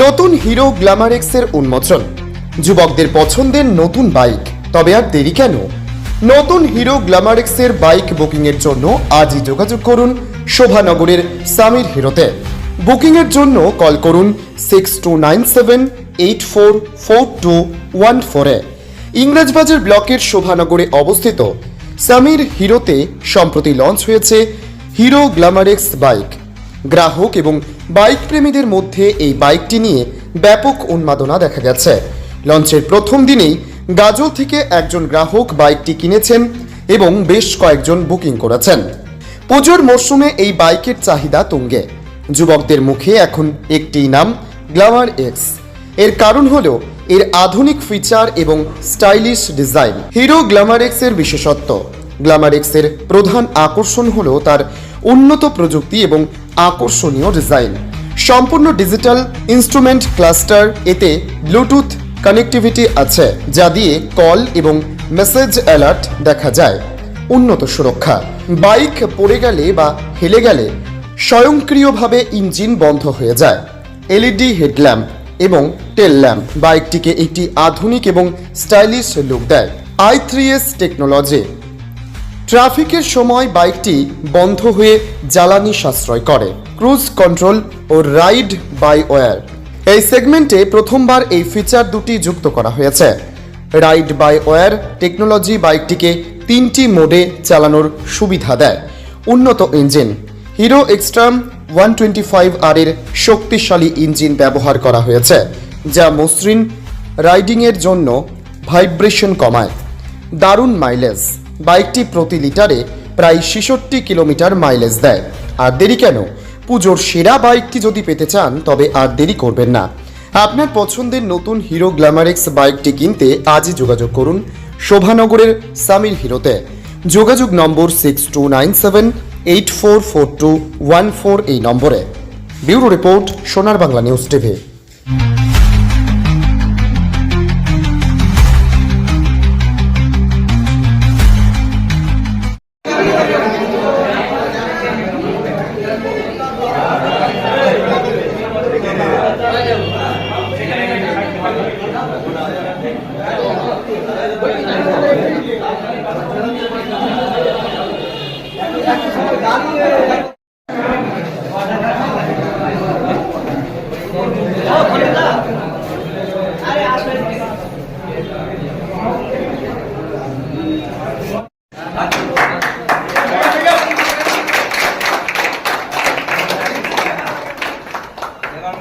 নতুন hero Glamour এক্সের উন্মোচন। যুবকদের পছন্দের নতুন বাইক। তবে আর দেরি কেন? নতুন হিরো গ্ল্যামার এক্সের বাইক বুকিংয়ের জন্য আজই যোগাযোগ করুন শোভানগরের সামির হিরোতে। বুকিংয়ের জন্য কল করুন six two nine seven eight four four two one ফোরে ইংরেজবাজার ব্লকের শোভানগরে অবস্থিত সামির হিরোতে সম্প্রতি লঞ্চ হয়েছে হিরো গ্ল্যামারেক্স বাইক। গ্রাহক এবং বাইক প্রেমীদের মধ্যে এই বাইকটি নিয়ে ব্যাপক উন্মাদনা দেখা গেছে। লঞ্চের প্রথম দিনেই গাজল থেকে একজন গ্রাহক বাইকটি কিনেছেন এবং বেশ কয়েকজন বুকিং করেছেন। পুজোর মরশুমে এই বাইকের চাহিদা তুঙ্গে। যুবকদের মুখে এখন একটি নাম, গ্লামার এক্স। এর কারণ হলো এর আধুনিক ফিচার এবং স্টাইলিশ ডিজাইন। হিরো গ্ল্যামার এক্সের বিশেষত্ব। গ্ল্যামার এক্সের প্রধান আকর্ষণ হলো তার উন্নত প্রযুক্তি এবং আকর্ষণীয় ডিজাইন। সম্পূর্ণ ডিজিটাল ইনস্ট্রুমেন্ট ক্লাস্টার, এতে ব্লুটুথ কানেক্টিভিটি আছে, যা দিয়ে কল এবং মেসেজ অ্যালার্ট দেখা যায়। উন্নত সুরক্ষা। বাইক পড়ে গেলে বা হেলে গেলে স্বয়ংক্রিয়ভাবে ইঞ্জিন বন্ধ হয়ে যায়। এলইডি হেডল্যাম্প এবং টেল ল্যাম্প বাইকটিকে একটি আধুনিক এবং স্টাইলিশ লুক দেয়। আই থ্রি এস টেকনোলজি ট্রাফিকের সময় বাইকটি বন্ধ হয়ে জ্বালানি সাশ্রয় করে, ক্রুজ কন্ট্রোল ও রাইড বাই ওয়্যার এই সেগমেন্টে প্রথমবার এই ফিচার দুটি যুক্ত করা হয়েছে। রাইড বাই ওয়্যার টেকনোলজি বাইকটিকে তিনটি মোডে চালানোর সুবিধা দেয়। উন্নত engine, Hero Xtreme one twenty five R এর শক্তিশালী ইঞ্জিন ব্যবহার করা হয়েছে, যা মসৃণ রাইডিংয়ের জন্য ভাইব্রেশন কমায়। দারুণ মাইলেজ। বাইকটি প্রতি লিটারে প্রায় ছেষট্টি কিলোমিটার মাইলেজ দেয়। আর দেরি কেন? পুজোর সেরা বাইকটি যদি পেতে চান, তবে আর দেরি করবেন না। আপনার পছন্দের নতুন হিরো গ্ল্যামারেক্স বাইকটি কিনতে আজই যোগাযোগ করুন শোভানগরের সামির হিরোতে। যোগাযোগ নম্বর six two nine seven eight four four two one four এই নম্বরে। ব্যুরো রিপোর্ট সোনার বাংলা নিউজ টিভি।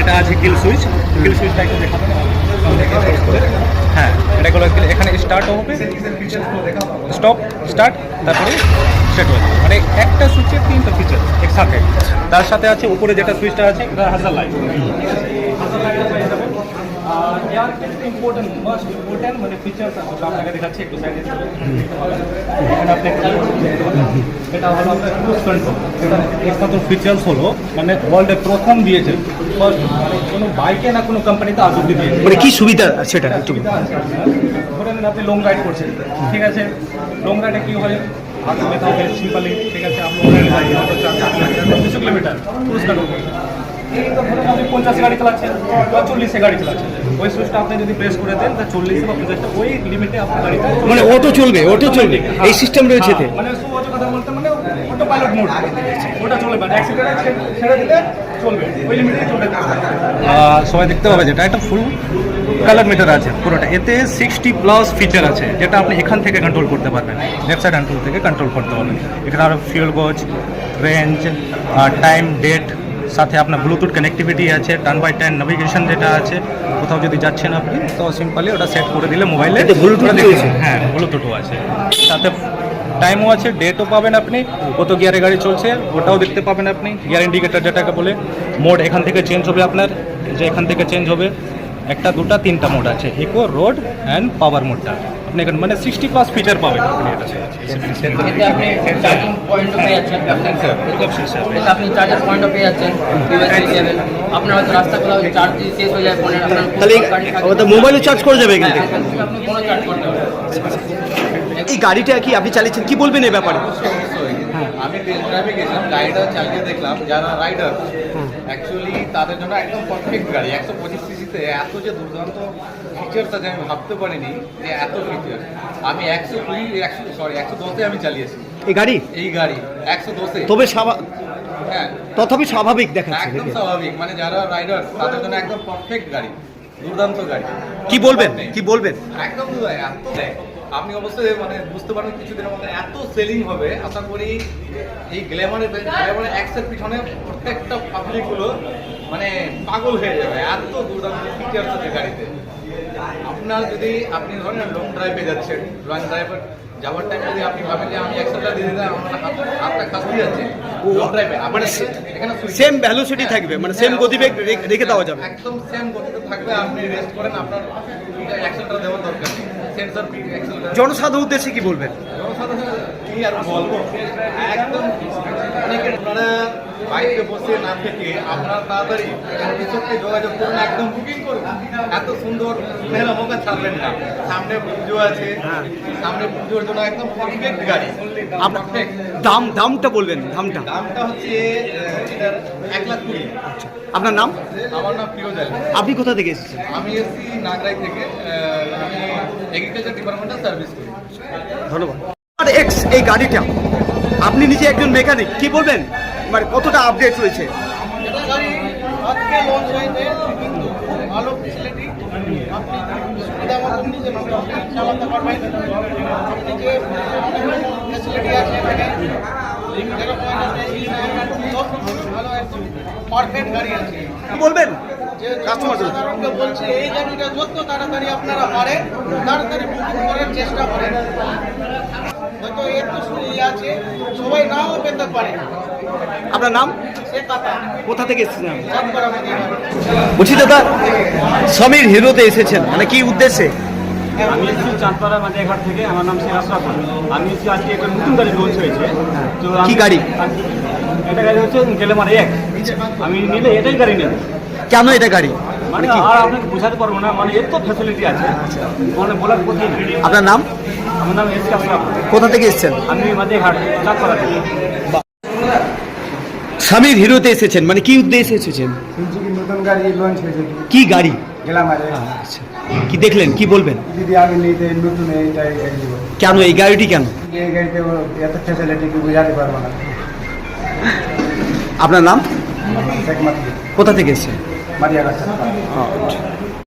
এটা আছে কিল সুইচ কিল সুইচটা একটু হ্যাঁ এটা হলো এখানে স্টার্ট হবে। স্টপ স্টার্ট তারপরে সেট হয়ে মানে একটা সুইচের তিনটা ফিচার একসাথে তার সাথে আছে, উপরে যেটা সুইচটা আছে, এটা হাজার লাইট হয়ে যাবে আর ইম্পর্টেন্ট মাস্ট ইম্পর্টেন্ট মানে ফিচার্স আপনাকে দেখাচ্ছি একটু সাইডে এখানে আপনি। এটা হলো আপনার ক্রুজ কন্ট্রোল এটা একমাত্র ফিচার্স হলো মানে ওয়ার্ল্ডে প্রথম দিয়েছে ফার্স্ট মানে কোনো বাইকে না কোনো কোম্পানিতে আজ অব্দি দিয়েছে মানে কি সুবিধা সেটা একটু ধরে নিন আপনি লং রাইড করছেন ঠিক আছে লং রাইডে কি হয় হাত ব্যথা হবে সিম্পলি ঠিক আছে আপনি দুশো কিলোমিটার ক্রুজ কন্ট্রোল ধরুন আপনি পঞ্চাশে গাড়ি চালাচ্ছেন বা চল্লিশে গাড়ি চালাচ্ছেন। ওই সুইচটা আপনি যদি প্রেস করে দেন তা চল্লিশে বা পঞ্চাশটা ওই লিমিটে আপনার গাড়িতে মানে অটো চলবে অটো চলবে। এই সিস্টেম রয়েছে এতে। হ্যাঁ, মানে সুবাচক কথা বলতে মানে অটো পাইলট মোড ওটা চলবে মানে অ্যাক্সিডেন্ট ছেড়ে দিলে চলবে ওই লিমিটেই চলবে। সবাই দেখতে পাবে যেটা একটা ফুল কালার মিটার আছে পুরোটা। এতে সিক্সটি প্লাস ফিচার আছে যেটা আপনি এখান থেকে কন্ট্রোল করতে পারবেন। লেফট সাইড কন্ট্রোল থেকে কন্ট্রোল করতে পারবেন এখানে আরও fuel gauge range time date সাথে আপনার ব্লুটুথ কানেক্টিভিটি আছে টার্ন বাই টার্ন নেভিগেশন যেটা আছে কোথাও যদি যাচ্ছেন আপনি তো সিম্পলি ওটা সেট করে দিলে মোবাইলে ব্লুটুথ হ্যাঁ ব্লুটুথও আছে। সাথে টাইমও আছে ডেটও পাবেন আপনি কত গিয়ারে গাড়ি চলছে ওটাও দেখতে পাবেন আপনি। গিয়ার ইন্ডিকেটার যেটাকে বলে মোড এখান থেকে চেঞ্জ হবে আপনার যে এখান থেকে চেঞ্জ হবে। একটা দুটা তিনটা মোড আছে। ইকো রোড অ্যান্ড পাওয়ার মোডটা আপনি এখানে মানে সিক্সটি প্লাস ফিচার পাবেন আপনি এতে আপনি চার্জার পয়েন্টও পেয়ে যাচ্ছেন। আপনার হয়তো রাস্তা কোথাও চার্জ শেষ হয়ে যায় ফোনের তাহলে এই- গাড়ি থাকে- মোবাইলও চার্জ করা যাবে এখান হ্যাঁ, থেকে পারবেন এই গাড়িটা কি আপনি চালিয়েছেন? কি বলবেন এই ব্যাপারে? অবশ্যই আমি টেস্ট ড্রাইভে গেছিলাম গাড়িটা চালিয়ে দেখলাম যারা রাইডার অ্যাকচুয়ালি তাদের জন্য একদম পারফেক্ট গাড়ি একশো পঁচিশ সিসিতে এত যে দুর্দান্ত ফিচার্স আছে আমি ভাবতে পারিনি যে এত ফিচার আমি একশো কুড়ি একশো সরি একশো দশে আমি চালিয়েছি। এই গাড়ি? এই গাড়ি একশো দশে। তবে স্বাভা- হ্যাঁ। তথাপি স্বাভাবিক দেখাচ্ছে একদম স্বাভাবিক মানে যারা রাইডার তাদের জন্য একদম পারফেক্ট গাড়ি। দুর্দান্ত গাড়ি। কি বলবেন? কি বলবেন? একদম এত। আপনি অবশ্যই মানে বুঝতে পারেন কিছুদিনের মধ্যে এত সেলিং হবে। আশা করি এই গ্ল্যামারের গ্ল্যামারের অ্যাক্সের পিছনে প্রত্যেকটা পাবলিকগুলো মানে পাগল হয়ে যাবে। এত দুর্দান্ত ফিচার্স আছে গাড়িতে। আপনার যদি আপনি ধরেন লং ড্রাইভে যাচ্ছেন লং ড্রাইভে যাওয়ার টাইম যদি আপনি ভাবেন যে আমি একশোটা দিয়ে দিলাম আমার হাত- হাতটা খাসতে যাচ্ছে। লং ড্রাইভে মানে সেম ভ্যালুসিটি থাকবে মানে সেম গতিবেগ রেখে দেওয়া যাবে। একদম সেম গতিতে থাকবে আপনি রেস্ট করেন আপনার দেওয়ার দরকার নেই। সেন্সর জনসাধারণ উদ্দেশ্যে কি বলবেন? জনসাধারণ কি আর বলব একদম অনেকে আপনারা বাইকে বসে না থেকে আপনারা তাড়াতাড়ি যোগাযোগ করুন একদম বুকিং করুন। এত সুন্দর মেলা মোকা ছাড়বেন না। সামনে পুজো আছে। সামনে পুজোর জন্য একদম পারফেক্ট গাড়ি। পারফেক্ট দাম দামটা বলবেন দামটা। দামটা হচ্ছে এটার এক লাখ কুড়ি। আপনার নাম? আমার নাম আলী আপনি কোথা থেকে এসেছেন? আমি এসছি নাগরাই থেকে। আমি এগ্রিকালচার ডিপার্টমেন্টে সার্ভিস করি। ধন্যবাদ। আর এক্স এই গাড়িটা। আপনি নিজে একজন মেকানিক কি বলবেন? মানে কতটা আপডেট রয়েছে? হয়েছে ভালো ফেসিলিটি আপনি সুবিধা মতো নিজে চালাতে পারবেন। আপনি যে ফেসিলিটি আছে এখানে যেরকম আছে, সব ভালো একদম পারফেক্ট গাড়ি আছে। বলবেন? যে কাস্টমার বলছি এই গাড়িটা যত তাড়াতাড়ি আপনারা পারেন তাড়াতাড়ি বুকিং করার চেষ্টা করেন। হয়তো একটু আছে। সবাই নাও পেতে পারে আপনার নাম? কোথা থেকে এসেছেন বলছি দাদা সমীর হিরোতে এসেছেন। মানে কি উদ্দেশ্যে? আমি এসেছি চাঁদপাড়া মাটিয়াঘাট থেকে। আমার নাম সিরাজ রাফা আমি এসেছি আজকে একটা নতুন গাড়ি লঞ্চ হয়েছে। তো আমি- কি গাড়ি? এটা গাড়ি হচ্ছে গেলেমার এক আমি নিলে এটাই গাড়ি নেব। কেন এটা গাড়ি? মানে আর আপনাকে বোঝাতে পারব না মানে এত ফ্যাসিলিটি আছে। মানে বলার কথা আপনার নাম? আমার নাম এস কোথা থেকে এসেছেন? আমি মাটিয়াঘাট চাঁদপাড়া থেকে। স্বামীর হিরোতে এসেছেন মানে কি উদ্দেশ্যে এসেছেন? শুনছি কি নতুন গাড়ি লঞ্চ হয়েছে। কি গাড়ি? গেলাম আরে আচ্ছা। কি দেখলেন? কি বলবেন? যদি আমি নিতে নতুন এইটাই গাড়ি দিব। কেন এই গাড়িটি কেন? এই গাড়িতে এত ফ্যাসিলিটি কি বোঝাতে পারব না। আপনার নাম? কোথা থেকে এসেছেন? মারিয়া গাছ